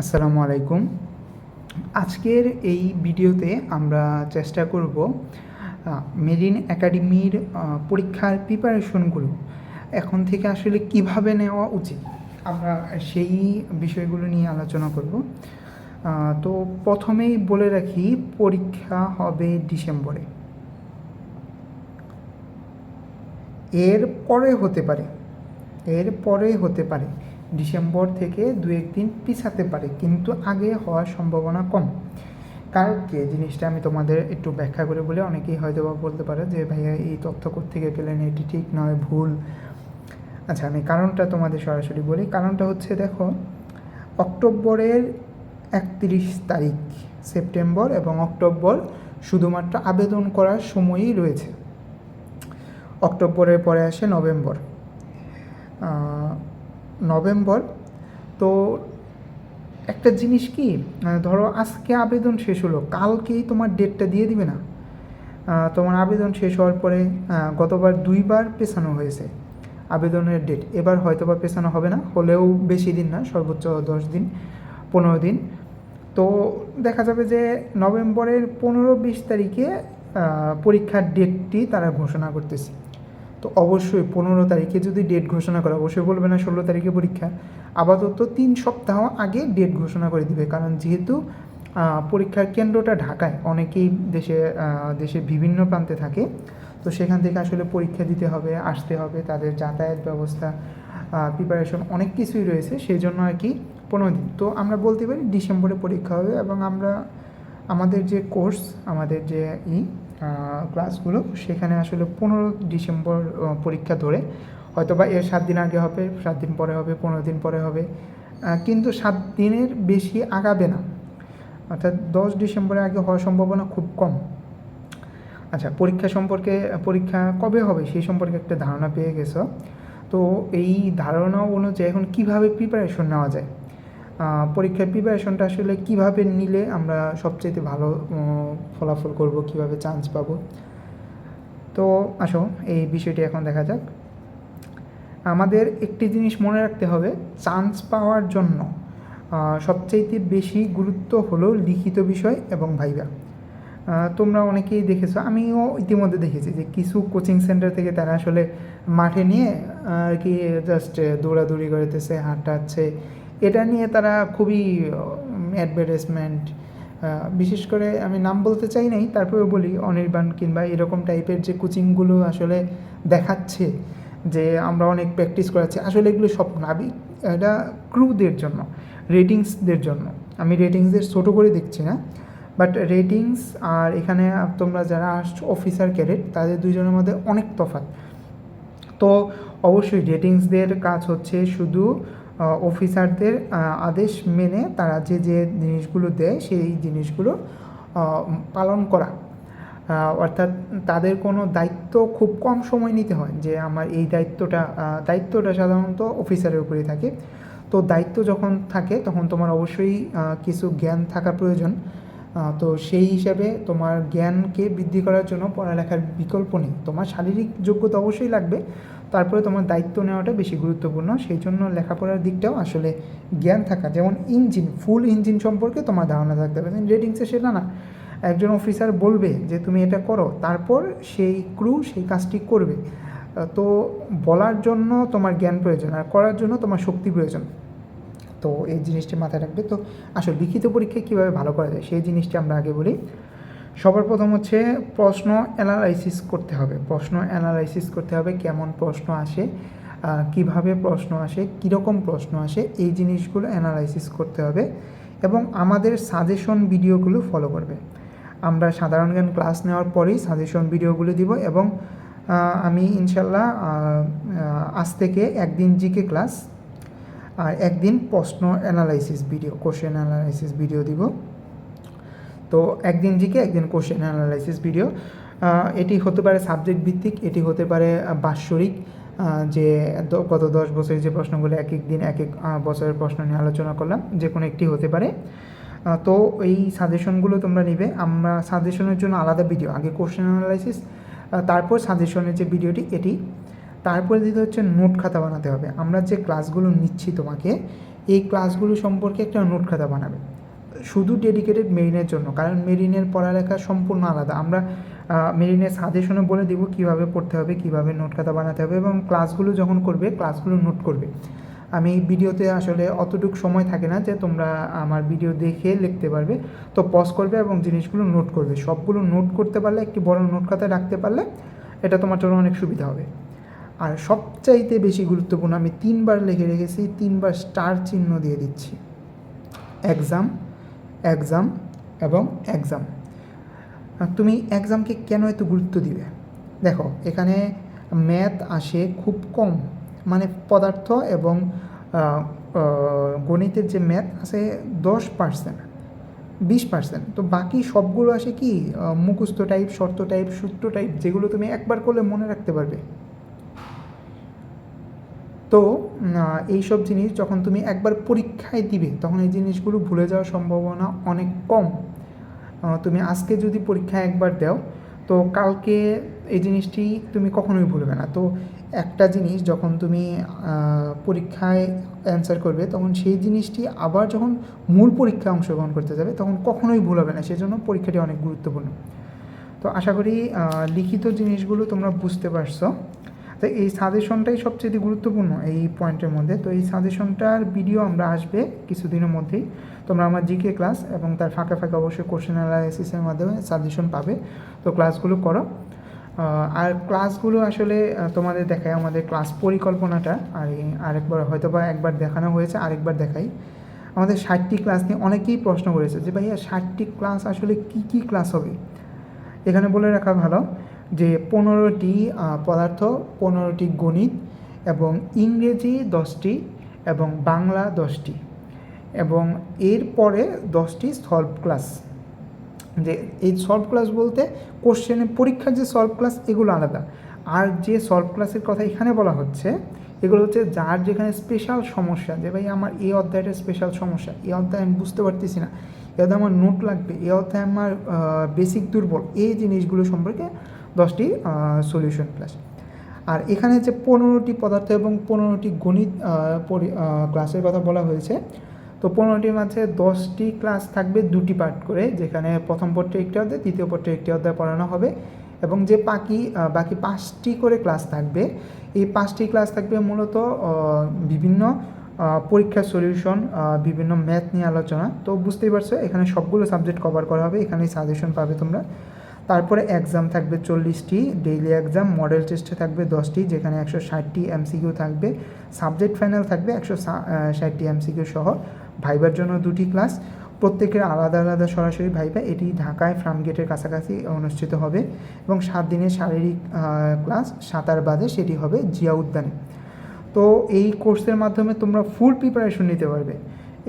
আসসালামু আলাইকুম। আজকের এই ভিডিওতে আমরা চেষ্টা করব মেরিন একাডেমির পরীক্ষার প্রিপারেশনগুলো এখন থেকে আসলে কীভাবে নেওয়া উচিত? আমরা সেই বিষয়গুলো নিয়ে আলোচনা করব। তো প্রথমেই বলে রাখি, পরীক্ষা হবে ডিসেম্বরে। এর পরে হতে পারে। এর পরে হতে পারে। ডিসেম্বর থেকে দু একদিন পিছাতে পারে, কিন্তু আগে হওয়ার সম্ভাবনা কম। কারণ কি? জিনিসটা আমি তোমাদের একটু ব্যাখ্যা করে বলে অনেকেই হয়তো বা বলতে পারে যে, ভাইয়া, এই তথ্য থেকে পেলেন? এটি ঠিক নয়, ভুল। আচ্ছা আমি কারণটা তোমাদের সরাসরি বলি। কারণটা হচ্ছে, দেখো, অক্টোবরের একত্রিশ তারিখ, সেপ্টেম্বর এবং অক্টোবর শুধুমাত্র আবেদন করার সময়ই রয়েছে। অক্টোবরের পরে আসে নভেম্বর। নভেম্বর। তো একটা জিনিস কি ধরো আজকে আবেদন শেষ হলো, কালকেই তোমার ডেটটা দিয়ে দিবে না। তোমার আবেদন শেষ হওয়ার পরে গতবার দুইবার পেছানো হয়েছে আবেদনের ডেট এবার হয়তো বা পেছানো হবে না, হলেও বেশি দিন না, সর্বোচ্চ দশ দিন, পনেরো দিন। তো দেখা যাবে যে নভেম্বরের পনেরো বিশ তারিখে পরীক্ষার ডেটটি তারা ঘোষণা করতেছে। তো অবশ্যই পনেরো তারিখে যদি ডেট ঘোষণা করে, অবশ্যই বলবে না ষোলো তারিখে পরীক্ষা। আপাতত তিন সপ্তাহ আগে ডেট ঘোষণা করে দিবে, কারণ যেহেতু পরীক্ষার কেন্দ্রটা ঢাকায়, অনেকেই দেশে দেশের বিভিন্ন প্রান্তে থাকে, তো সেখান থেকে আসলে পরীক্ষা দিতে হবে, আসতে হবে, তাদের যাতায়াত ব্যবস্থা প্রিপারেশন অনেক কিছুই রয়েছে সেই জন্য আর কি পনেরো দিন। তো আমরা বলতে পারি ডিসেম্বরে পরীক্ষা হবে এবং আমরা, আমাদের যে কোর্স আমাদের যে ই ক্লাসগুলো সেখানে আসলে পনেরো ডিসেম্বর পরীক্ষা ধরে। হয়তো বা এর সাত দিন আগে হবে, সাত দিন পরে হবে, পনেরো দিন পরে হবে। কিন্তু সাত দিনের বেশি আগাবে না। অর্থাৎ দশ ডিসেম্বরের আগে হওয়ার সম্ভাবনা খুব কম। আচ্ছা পরীক্ষা সম্পর্কে, পরীক্ষা কবে হবে সেই সম্পর্কে একটা ধারণা পেয়ে গেছো। তো এই ধারণা অনুযায়ী এখন কীভাবে প্রিপারেশন নেওয়া যায়? পরীক্ষার প্রিপারেশনটা আসলে কীভাবে নিলে আমরা সবচেয়ে ভালো ফলাফল করব কীভাবে চান্স পাবো? তো আসো এই বিষয়টি এখন দেখা যাক। আমাদের একটি জিনিস মনে রাখতে হবে চান্স পাওয়ার জন্য আহ, সবচাইতে বেশি গুরুত্ব হলো লিখিত বিষয় এবং ভাইবা তোমরা অনেকেই দেখেছ আমিও ইতিমধ্যে দেখেছি যে কিছু কোচিং সেন্টার থেকে তারা আসলে মাঠে নিয়ে আর কি জাস্ট দৌড়াদৌড়ি করতেছে হাঁটাচ্ছে এটা নিয়ে তারা খুবই অ্যাডভার্টাইজমেন্ট বিশেষ করে আমি নাম বলতে চাই নাই তারপরে বলি অনির্বাণ কিংবা এরকম টাইপের যে কোচিংগুলো আসলে দেখাচ্ছে যে আমরা অনেক প্র্যাকটিস করাচ্ছি, আসলে এগুলো স্বপ্ন আমি এটা ক্রুদের জন্য রেটিংসদের জন্য। আমি রেটিংসদের ছোটো করে দেখছি না বাট রেটিংস আর এখানে তোমরা যারা আসছো অফিসার ক্যাডেট তাদের দুজনের মধ্যে অনেক তফাৎ। তো অবশ্যই রেটিংসদের কাজ হচ্ছে শুধু অফিসারদের আদেশ মেনে তারা যে যে জিনিসগুলো দেয়, সেই জিনিসগুলো পালন করা। অর্থাৎ তাদের কোনো দায়িত্ব খুব কম সময় নিতে হয় যে, আমার এই দায়িত্বটা দায়িত্বটা সাধারণত অফিসারের উপরেই থাকে। তো দায়িত্ব যখন থাকে, তখন তোমার অবশ্যই কিছু জ্ঞান থাকা প্রয়োজন। তো সেই হিসাবে তোমার জ্ঞানকে বৃদ্ধি করার জন্য পড়ালেখার বিকল্প নেই। তোমার শারীরিক যোগ্যতা অবশ্যই লাগবে। তারপরে তোমার দায়িত্ব নেওয়াটা বেশি গুরুত্বপূর্ণ। সেই জন্য লেখাপড়ার দিকটাও আসলে জ্ঞান থাকা। যেমন ইঞ্জিন, ফুল ইঞ্জিন সম্পর্কে তোমার ধারণা থাকতে হবে। রেটিংসে সেটা না, একজন অফিসার বলবে যে, তুমি এটা করো। তারপর সেই ক্রু সেই কাজটি করবে। তো বলার জন্য তোমার জ্ঞান প্রয়োজন আর করার জন্য তোমার শক্তি প্রয়োজন। তো এই জিনিসটি মাথায় রাখবে। তো আসলে লিখিত পরীক্ষায় কীভাবে ভালো করা যায়, সেই জিনিসটি আমরা আগে বলি। সবার প্রথম হচ্ছে প্রশ্ন অ্যানালাইসিস করতে হবে। প্রশ্ন অ্যানালাইসিস করতে হবে, কেমন প্রশ্ন আসে কীভাবে প্রশ্ন আসে, কীরকম প্রশ্ন আসে, এই জিনিসগুলো অ্যানালাইসিস করতে হবে এবং আমাদের সাজেশন ভিডিওগুলো ফলো করবে। আমরা সাধারণ জ্ঞান ক্লাস নেওয়ার পরেই সাজেশন ভিডিওগুলো দিব এবং আমি ইনশাল্লাহ আজ থেকে একদিন জিকে ক্লাস আর একদিন প্রশ্ন analysis video question analysis video দিব। তো একদিন জিকে, একদিন কোশ্চেন অ্যানালাইসিস ভিডিও এটি হতে পারে সাবজেক্ট ভিত্তিক, এটি হতে পারে বাৎসরিক যে গত দশ বছরের যে প্রশ্নগুলো এক এক দিন, এক এক বছরের প্রশ্ন নিয়ে আলোচনা করলাম, যে কোনো একটি হতে পারে। তো এই সাজেশনগুলো তোমরা নিবে। আমরা সাজেশনের জন্য আলাদা ভিডিও আগে কোশ্চেন অ্যানালাইসিস তারপর সাজেশনের যে ভিডিওটি এটি। তারপরে দিতে হচ্ছে নোট খাতা বানাতে হবে। আমরা যে ক্লাসগুলো নিচ্ছি তোমাকে, এই ক্লাসগুলো সম্পর্কে একটা নোট খাতা বানাবে। শুধু ডেডিকেটেড মেরিনের জন্য, কারণ মেরিনের পড়ালেখা সম্পূর্ণ আলাদা। আমরা মেরিনের সাজেশনে বলে দিব কীভাবে পড়তে হবে, কীভাবে নোট খাতা বানাতে হবে এবং ক্লাসগুলো যখন করবে ক্লাসগুলো নোট করবে। আমি ভিডিওতে আসলে অতটুকু সময় থাকে না যে তোমরা আমার ভিডিও দেখে লিখতে পারবে। তো পজ করবে এবং জিনিসগুলো নোট করবে। সবগুলো নোট করতে পারলে, একটি বড় নোট খাতায় রাখতে পারলে, এটা তোমার জন্য অনেক সুবিধা হবে। আর সবচাইতে বেশি গুরুত্বপূর্ণ, আমি তিনবার লিখে রেখেছি, তিনবার স্টার চিহ্ন দিয়ে দিচ্ছি। এক্সাম এক্সাম এবং এক্সাম তুমি এক্সামকে কেন এত গুরুত্ব দিবে? দেখো, এখানে ম্যাথ আসে খুব কম। মানে পদার্থ এবং গণিতের যে ম্যাথ আছে দশ পার্সেন্ট বিশ পার্সেন্ট তো বাকি সবগুলো আসে কি? মুখস্থ টাইপ শর্ত টাইপ সূত্র টাইপ যেগুলো তুমি একবার করলে মনে রাখতে পারবে। তো এই সব জিনিস যখন তুমি একবার পরীক্ষায় দিবে, তখন এই জিনিসগুলো ভুলে যাওয়ার সম্ভাবনা অনেক কম। তুমি আজকে যদি পরীক্ষা একবার দাও, তো কালকে এই জিনিসটি তুমি কখনোই ভুলবে না। তো একটা জিনিস যখন তুমি পরীক্ষায় অ্যান্সার করবে, তখন সেই জিনিসটি আবার যখন মূল পরীক্ষায় অংশগ্রহণ করতে যাবে, তখন কখনোই ভুল হবে না। সেজন্য পরীক্ষাটি অনেক গুরুত্বপূর্ণ। তো আশা করি লিখিত জিনিসগুলো তোমরা বুঝতে পারছ। তো এই সাজেশনটাই সবচেয়ে গুরুত্বপূর্ণ এই পয়েন্টের মধ্যে। তো এই সাজেশনটার ভিডিও আমরা আসবে কিছুদিনের মধ্যেই। তোমরা আমার জিকে ক্লাস এবং তার ফাঁকে ফাঁকে অবশ্যই কোশ্চেন অ্যানালাইসিসের মাধ্যমে সাজেশন পাবে। তো ক্লাসগুলো করো। আর ক্লাসগুলো আসলে তোমাদের দেখায় আমাদের ক্লাস পরিকল্পনাটা। আর আরেকবার হয়তো বা একবার দেখানো হয়েছে, আরেকবার দেখাই। আমাদের ষাটটি ক্লাস নিয়ে অনেকেই প্রশ্ন করেছে যে, ভাইয়া, ষাটটি ক্লাস আসলে কি কি ক্লাস হবে? এখানে বলে রাখা ভালো। যে পনেরোটি পদার্থ, পনেরোটি গণিত এবং ইংরেজি দশটি এবং বাংলা দশটি এবং এরপরে দশটি সলভ ক্লাস যে এই সলভ ক্লাস বলতে কোশ্চেনে পরীক্ষার যে সলভ ক্লাস এগুলো আলাদা। আর যে সলভ ক্লাসের কথা এখানে বলা হচ্ছে, এগুলো হচ্ছে যার যেখানে স্পেশাল সমস্যা, যে ভাই আমার এই অধ্যায়টা স্পেশাল সমস্যা এই অধ্যায় আমি বুঝতে পারতেছি না অধ্যায় আমার নোট লাগবে এই অধ্যায় আমার বেসিক দুর্বল, এই জিনিসগুলো সম্পর্কে দশটি সলিউশন ক্লাস আর এখানে যে পনেরোটি পদার্থ এবং পনেরোটি গণিত ক্লাসের কথা বলা হয়েছে, তো পনেরোটির মাঝে দশটি ক্লাস থাকবে দুটি পার্ট করে, যেখানে প্রথম পত্রে একটি অধ্যায়, দ্বিতীয় পত্রে একটি অধ্যায় পড়ানো হবে। এবং যে বাকি বাকি পাঁচটি করে ক্লাস থাকবে, এই পাঁচটি ক্লাস থাকবে মূলত বিভিন্ন পরীক্ষার সলিউশন বিভিন্ন ম্যাথ নিয়ে আলোচনা। তো বুঝতেই পারছ, এখানে সবগুলো সাবজেক্ট কভার করা হবে এখানে সাজেশন পাবে তোমরা। তারপরে এক্সাম থাকবে চল্লিশটি ডেইলি এক্সাম মডেল টেস্টে থাকবে দশটি, যেখানে একশো ষাটটি এমসিকিউ থাকবে। সাবজেক্ট ফাইনাল থাকবে একশো ষাটটি এমসিকিউ সহ। ভাইবার জন্য দুটি ক্লাস প্রত্যেকের আলাদা আলাদা সরাসরি ভাইবা এটি ঢাকায় ফার্ম গেটের কাছাকাছি অনুষ্ঠিত হবে। এবং সাত দিনের শারীরিক ক্লাস সাঁতার বাদে সেটি হবে জিয়া উদ্যানে। তো এই কোর্সের মাধ্যমে তোমরা ফুল প্রিপারেশন নিতে পারবে।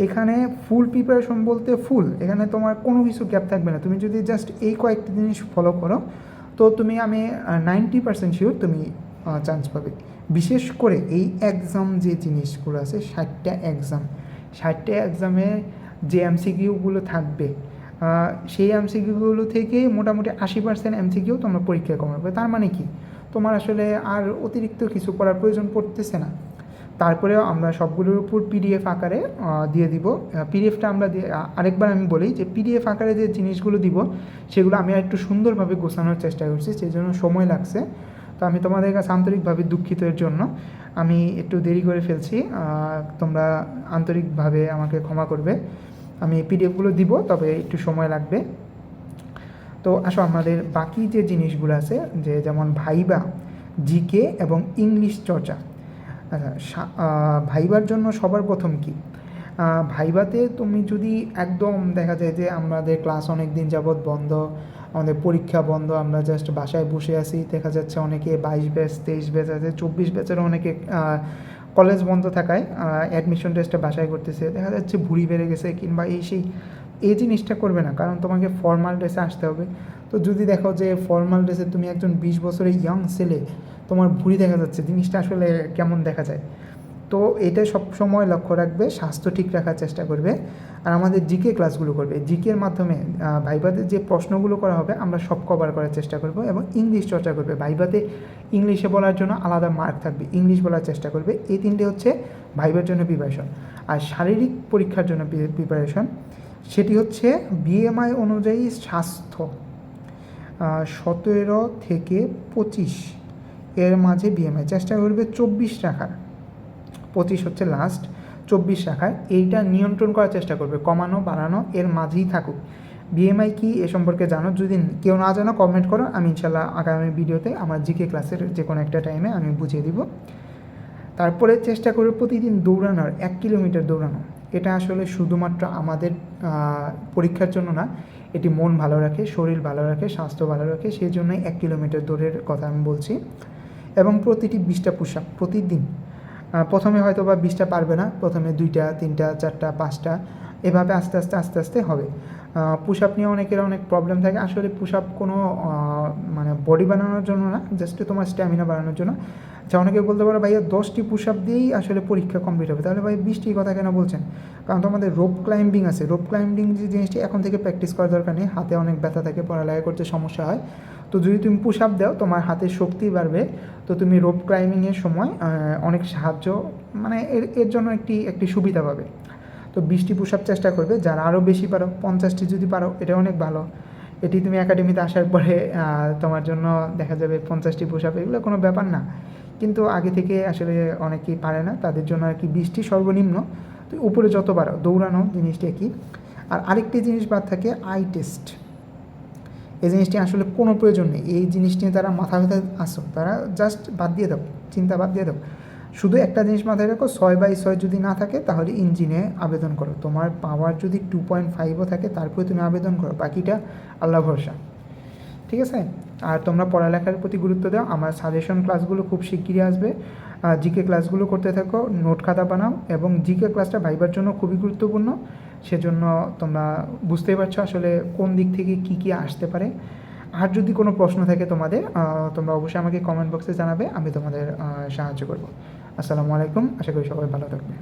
এখানে ফুল প্রিপারেশন বলতে ফুল এখানে তোমার কোনো কিছু গ্যাপ থাকবে না। তুমি যদি জাস্ট এই কয়েকটি জিনিস ফলো করো, তো তুমি আমি নাইনটি পার্সেন্ট শিওর তুমি চান্স পাবে। বিশেষ করে এই এক্সাম যে জিনিসগুলো আছে, ষাটটা এক্সাম ষাটটা এক্সামে যে এমসিকিউগুলো থাকবে সেই এমসিকিউগুলো থেকে মোটামুটি আশি পার্সেন্ট এমসিকিউ তোমরা পরীক্ষায় কমাবে তার মানে কি? তোমার আসলে আর অতিরিক্ত কিছু করার প্রয়োজন পড়তেছে না। তারপরেও আমরা সবগুলোর উপর পিডিএফ আকারে দিয়ে দিব। পিডিএফটা আমরা দিয়ে আরেকবার আমি বলি যে পিডিএফ আকারে যে জিনিসগুলো দিব, সেগুলো আমি একটু সুন্দরভাবে গোছানোর চেষ্টা করছি, সেই জন্য সময় লাগছে। তো আমি তোমাদের কাছে আন্তরিকভাবে দুঃখিত এর জন্য। আমি একটু দেরি করে ফেলছি তোমরা আন্তরিকভাবে আমাকে ক্ষমা করবে। আমি পিডিএফগুলো দিব, তবে একটু সময় লাগবে। তো আসো, আমাদের বাকি যে জিনিসগুলো আছে, যে যেমন ভাইবা, জিকে এবং ইংলিশ চর্চা আচ্ছা ভাইবার জন্য সবার প্রথম কি? আহ, ভাইবাতে তুমি যদি একদম দেখা যায় যে আমাদের ক্লাস অনেক দিন যাবৎ বন্ধ আমাদের পরীক্ষা বন্ধ আমরা জাস্ট বাসায় বসে আছি দেখা যাচ্ছে অনেকে বাইশ ব্যাচ তেইশ ব্যাচ আছে চব্বিশ ব্যাচের অনেকে কলেজ বন্ধ থাকায় অ্যাডমিশন টেস্টটা বাসায় করতেছে দেখা যাচ্ছে ভুঁড়ি বেড়ে গেছে কিংবা এই সেই এই জিনিসটা করবে না কারণ তোমাকে ফর্মাল ড্রেসে আসতে হবে। তো যদি দেখো যে ফর্মাল ড্রেসে তুমি একজন বিশ বছরের ইয়াং ছেলে, তোমার ভুঁড়ি দেখা যাচ্ছে, জিনিসটা আসলে কেমন দেখা যায়? তো এটা সব সময় লক্ষ্য রাখবে, স্বাস্থ্য ঠিক রাখার চেষ্টা করবে। আর আমাদের জিকে ক্লাসগুলো করবে। জিকের মাধ্যমে ভাইবাতে যে প্রশ্নগুলো করা হবে, আমরা সব কভার করার চেষ্টা করব এবং ইংলিশ চর্চা করবে। ভাইবাতে ইংলিশে বলার জন্য আলাদা মার্ক থাকবে। ইংলিশ বলার চেষ্টা করবে। এই তিনটে হচ্ছে ভাইবার জন্য প্রিপারেশন আর শারীরিক পরীক্ষার জন্য প্রিপারেশন সেটি হচ্ছে বিএমআই অনুযায়ী স্বাস্থ্য। সতেরো থেকে পঁচিশ। এর মাঝে বিএমআই চেষ্টা করবে চব্বিশ রাখার। পঁচিশ হচ্ছে লাস্ট চব্বিশ রাখার এইটা নিয়ন্ত্রণ করার চেষ্টা করবে, কমানো, বাড়ানো, এর মাঝেই থাকুক। বিএমআই কি এ সম্পর্কে জানো? যদি কেউ না জানো কমেন্ট করো। আমি ইনশাল্লাহ আগামী ভিডিওতে আমার জিকে ক্লাসের যে কোনো একটা টাইমে আমি বুঝিয়ে দিব। তারপরে চেষ্টা করবে প্রতিদিন দৌড়ানোর, এক কিলোমিটার দৌড়ানো। এটা আসলে শুধুমাত্র আমাদের পরীক্ষার জন্য না, এটি মন ভালো রাখে, শরীর ভালো রাখে, স্বাস্থ্য ভালো রাখে, সেই জন্যই এক কিলোমিটার দৌড়ের কথা আমি বলছি। এবং প্রতিটি বিশটা পুশ আপ প্রতিদিন প্রথমে হয়তো বা বিশটা পারবে না, প্রথমে দুইটা, তিনটা, চারটা, পাঁচটা, এভাবে আস্তে আস্তে আস্তে আস্তে হবে। পুশ আপ নিয়ে অনেকের অনেক প্রবলেম থাকে, আসলে পুশ আপ কোনো মানে বডি বানানোর জন্য না জাস্ট তোমার স্ট্যামিনা বাড়ানোর জন্য। আচ্ছা অনেকে বলতে পারো ভাইয়া দশটি পুশ আপ দিয়েই আসলে পরীক্ষা কমপ্লিট হবে। তাহলে ভাই বিশটি কথা কেন বলছেন? কারণ তোমাদের রোপ ক্লাইম্বিং আছে। রোপ ক্লাইম্বিং যে জিনিসটি এখন থেকে প্র্যাকটিস করার দরকার নেই। হাতে অনেক ব্যথা থাকে, পড়ালেখা করতে সমস্যা হয়। তো যদি তুমি পুশ আপ দাও, তোমার হাতের শক্তি বাড়বে। তো তুমি রোপ ক্লাইম্বিংয়ের সময় অনেক সাহায্য মানে এর এর জন্য একটি একটি সুবিধা পাবে। তো বিশটি পুশ আপ চেষ্টা করবে। যারা আরও বেশি পারো, পঞ্চাশটি যদি পারো, এটা অনেক ভালো। এটি তুমি একাডেমিতে আসার পরে তোমার জন্য দেখা যাবে পঞ্চাশটি পুশ আপ এগুলো কোনো ব্যাপার না। কিন্তু আগে থেকে আসলে অনেকেই পারে না। তাদের জন্য আর কি বৃষ্টি সর্বনিম্ন। তো উপরে যত বাড়ো দৌড়ানো জিনিসটি একই। আর আরেকটি জিনিস বাদ থাকে আই টেস্ট এই জিনিসটি আসলে কোনো প্রয়োজন নেই। এই জিনিসটি তারা মাথা ব্যথা আসো তারা জাস্ট বাদ দিয়ে দাও, চিন্তা বাদ দিয়ে দাও। শুধু একটা জিনিস মাথায় রাখো, ছয় বাই ছয় যদি না থাকে, তাহলে ইঞ্জিনে আবেদন করো। তোমার পাওয়ার যদি টু পয়েন্ট ফাইভও থাকে, তারপরে তুমি আবেদন করো। বাকিটা আল্লাহ ভরসা। ঠিক আছে? আর তোমরা পড়ালেখার প্রতি গুরুত্ব দাও। আমার সাজেশন ক্লাসগুলো খুব শিগগিরই আসবে। জিকে ক্লাসগুলো করতে থাকো নোট খাতা বানাও এবং জিকে ক্লাসটা ভাইবার জন্য খুবই গুরুত্বপূর্ণ। সেজন্য তোমরা বুঝতেই পারছ আসলে কোন দিক থেকে কি কি আসতে পারে। আর যদি কোনো প্রশ্ন থাকে তোমাদের তোমরা অবশ্যই আমাকে কমেন্ট বক্সে জানাবে, আমি তোমাদের সাহায্য করব। আসসালামু আলাইকুম, আশা করি সবাই ভালো থাকবে।